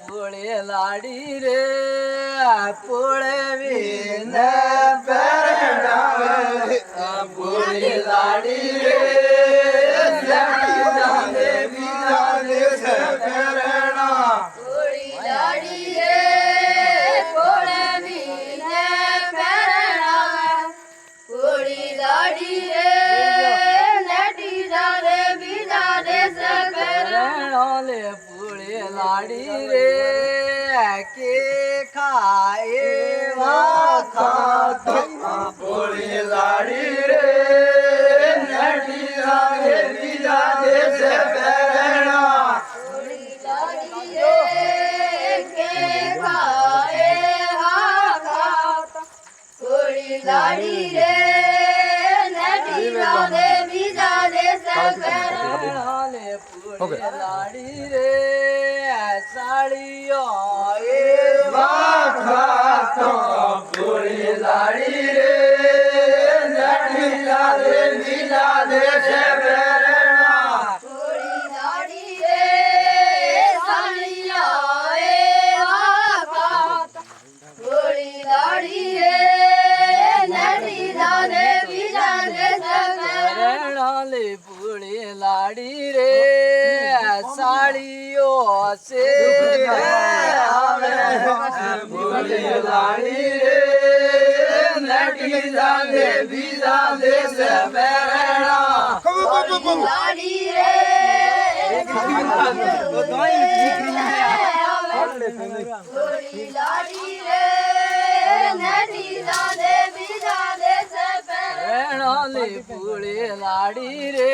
પોળે લાડી રે પોળે વીન પરણાવે પોળે લાડી રે લાડી રે કે ખાએ વા ખાતો પોળે લાડી રે નડી લાગે બીજા દેશ લાડી રે કે ખાએ હા ખાતા લાડી રે નટી જારે બીજા દેશ પરણાવે પરણાલે પૂરી લાડી રે வாழியாயே வா બીજા દેશે પ્રેરણા લાડી રે લાડી રે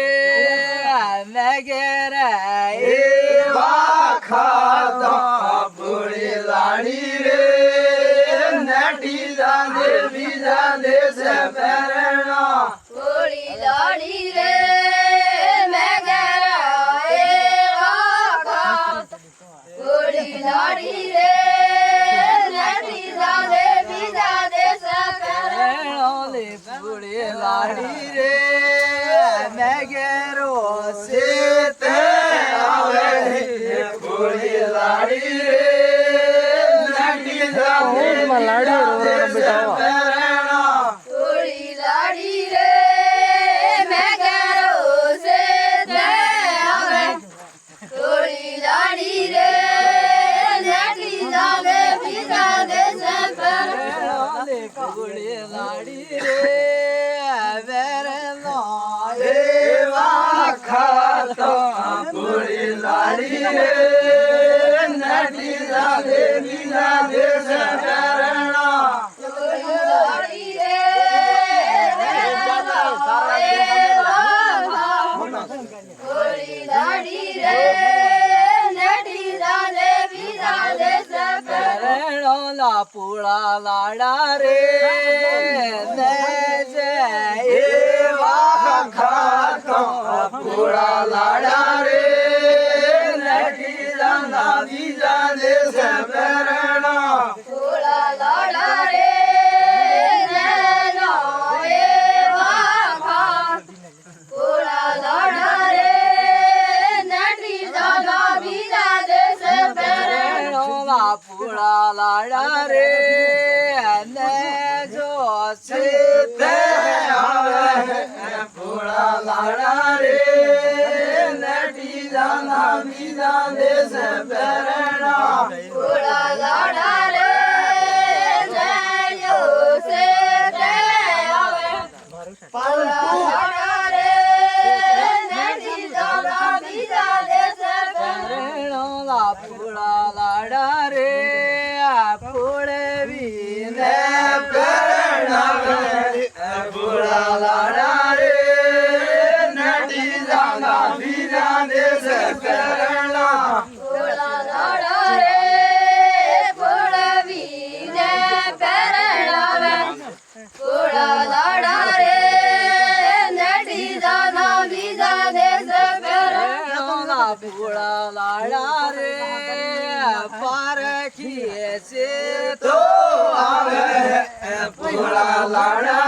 દેશે પ્રેરણા કોળી લાડી રે મેઘરા એ વાકાત કોળી લાડી પૂળી લાડી રે નટી જાને બીજા દેશે પ્રેરણા કોળી લાડી રે લાડા રે ને જો સીતે આવે પૂળા લાડા રે નટી જાના મીના દેશ પ્રેરણા કોળા લાડા લાડા રે પારખીએ છે તો આવે પૂળા લાડા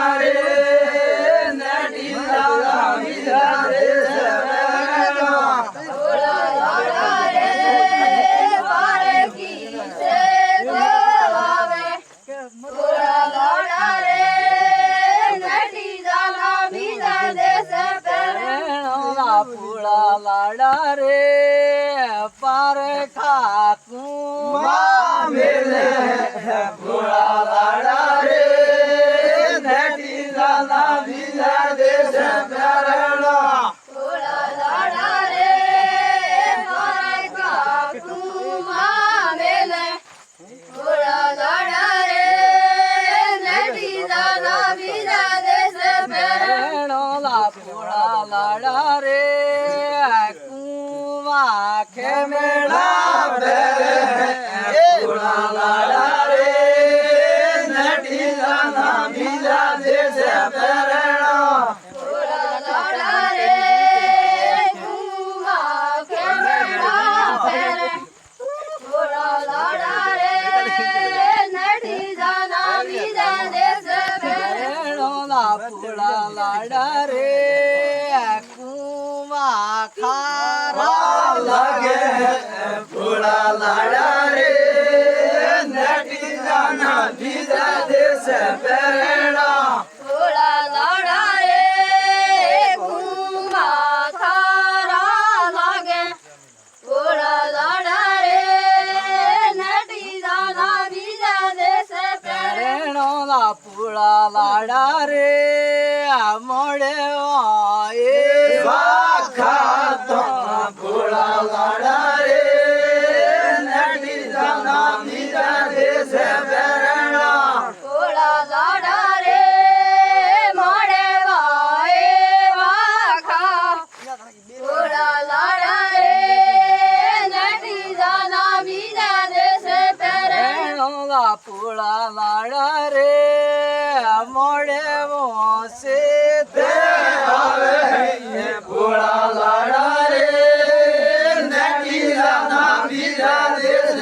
মা মেলে বুড়া দাঁড়া ભોળા લાડા રે કુવા ખારા લાગે. ભોળા લાડા રે નટી જાના દીધા દેશ પેરણા ના પુળા વાડા રે મોડે વાય પુળા વાડા દેવળા વાળા રે મોડે મોસે તે આવે. ભોળા લાડા રે નકીલા ના બીજા દેશ